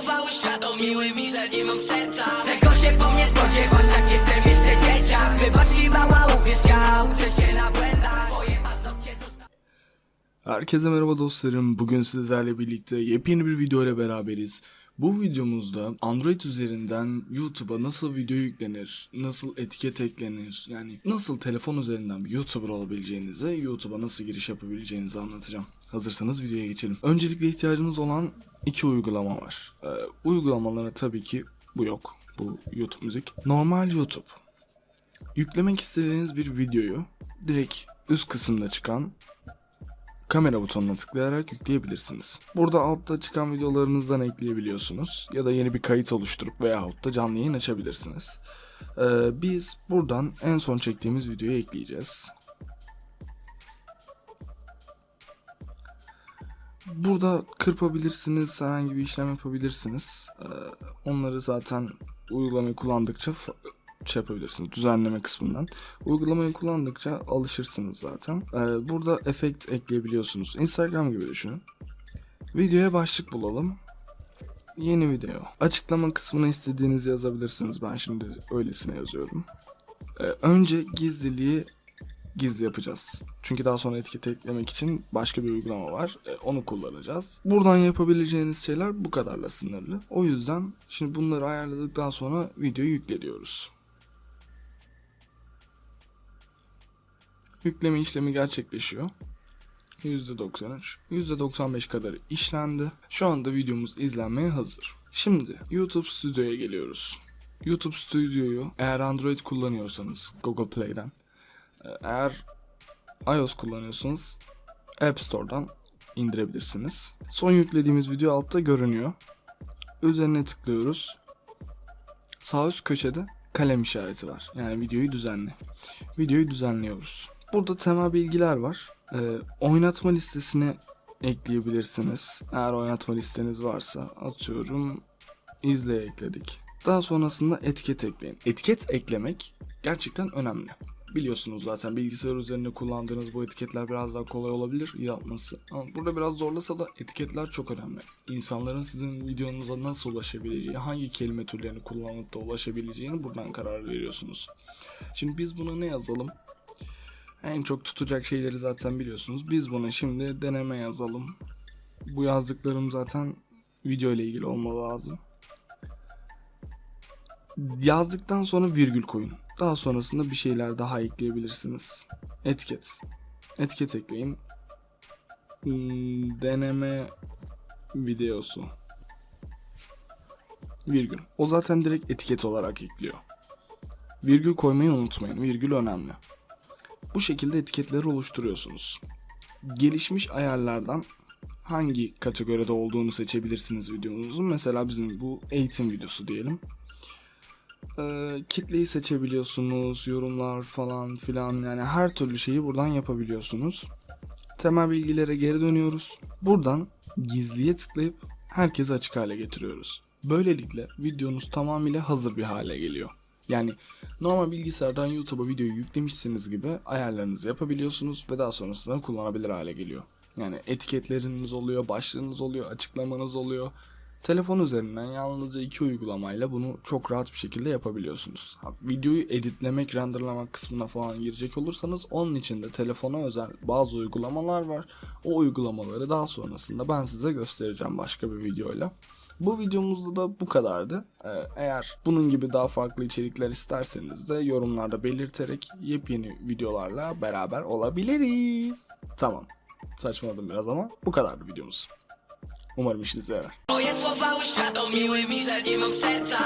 słowa uświadomiły mi, że nie mam serca Czego się po mnie spodziewasz, jak jestem jeszcze dzieciak Wybacz mi mała, uwierz, ja uczę się na błędach Herkese merhaba dostlarım. Bugün sizlerle birlikte yepyeni bir video ile beraberiz. Bu videomuzda Android üzerinden YouTube'a nasıl video yüklenir, nasıl etiket eklenir, yani nasıl telefon üzerinden bir YouTuber olabileceğinizi, YouTube'a nasıl giriş yapabileceğinizi anlatacağım. Hazırsanız videoya geçelim. Öncelikle ihtiyacınız olan iki uygulama var. Ee, uygulamaları tabii ki bu yok. Bu YouTube müzik. Normal YouTube. Yüklemek istediğiniz bir videoyu direkt üst kısımda çıkan kamera butonuna tıklayarak yükleyebilirsiniz. Burada altta çıkan videolarınızdan ekleyebiliyorsunuz ya da yeni bir kayıt oluşturup veyahut da canlı yayın açabilirsiniz. Ee, biz buradan en son çektiğimiz videoyu ekleyeceğiz. Burada kırpabilirsiniz, herhangi bir işlem yapabilirsiniz. Ee, onları zaten uygulamayı kullandıkça şey yapabilirsiniz düzenleme kısmından. Uygulamayı kullandıkça alışırsınız zaten. Ee, burada efekt ekleyebiliyorsunuz. Instagram gibi düşünün. Videoya başlık bulalım. Yeni video. Açıklama kısmına istediğinizi yazabilirsiniz. Ben şimdi öylesine yazıyorum. Ee, önce gizliliği gizli yapacağız. Çünkü daha sonra etiket eklemek için başka bir uygulama var. Ee, onu kullanacağız. Buradan yapabileceğiniz şeyler bu kadarla sınırlı. O yüzden şimdi bunları ayarladıktan sonra videoyu yükle Yükleme işlemi gerçekleşiyor. %93, %95 kadar işlendi. Şu anda videomuz izlenmeye hazır. Şimdi YouTube Studio'ya geliyoruz. YouTube Studio'yu eğer Android kullanıyorsanız Google Play'den, eğer iOS kullanıyorsanız App Store'dan indirebilirsiniz. Son yüklediğimiz video altta görünüyor. Üzerine tıklıyoruz. Sağ üst köşede kalem işareti var. Yani videoyu düzenle. Videoyu düzenliyoruz. Burada temel bilgiler var. Ee, oynatma listesine ekleyebilirsiniz. Eğer oynatma listeniz varsa atıyorum izle ekledik. Daha sonrasında etiket ekleyin. Etiket eklemek gerçekten önemli. Biliyorsunuz zaten bilgisayar üzerinde kullandığınız bu etiketler biraz daha kolay olabilir yapması. Ama burada biraz zorlasa da etiketler çok önemli. İnsanların sizin videonuza nasıl ulaşabileceği, hangi kelime türlerini kullanıp da ulaşabileceğini buradan karar veriyorsunuz. Şimdi biz buna ne yazalım? En çok tutacak şeyleri zaten biliyorsunuz. Biz buna şimdi deneme yazalım. Bu yazdıklarım zaten video ile ilgili olmalı lazım. Yazdıktan sonra virgül koyun. Daha sonrasında bir şeyler daha ekleyebilirsiniz. Etiket. Etiket ekleyin. Hmm, deneme videosu. Virgül. O zaten direkt etiket olarak ekliyor. Virgül koymayı unutmayın. Virgül önemli. Bu şekilde etiketleri oluşturuyorsunuz. Gelişmiş ayarlardan hangi kategoride olduğunu seçebilirsiniz videonuzun. Mesela bizim bu eğitim videosu diyelim. Ee, kitleyi seçebiliyorsunuz, yorumlar falan filan yani her türlü şeyi buradan yapabiliyorsunuz. Temel bilgilere geri dönüyoruz. Buradan gizliye tıklayıp herkese açık hale getiriyoruz. Böylelikle videonuz tamamıyla hazır bir hale geliyor. Yani normal bilgisayardan YouTube'a videoyu yüklemişsiniz gibi ayarlarınızı yapabiliyorsunuz ve daha sonrasında kullanabilir hale geliyor. Yani etiketleriniz oluyor, başlığınız oluyor, açıklamanız oluyor. Telefon üzerinden yalnızca iki uygulamayla bunu çok rahat bir şekilde yapabiliyorsunuz. Videoyu editlemek, renderlamak kısmına falan girecek olursanız onun için de telefona özel bazı uygulamalar var. O uygulamaları daha sonrasında ben size göstereceğim başka bir videoyla. Bu videomuzda da bu kadardı. Ee, eğer bunun gibi daha farklı içerikler isterseniz de yorumlarda belirterek yepyeni videolarla beraber olabiliriz. Tamam. Saçmaladım biraz ama bu kadardı videomuz. Umarım işinize yarar. Twoje słowa uświadomiły mi, że nie mam serca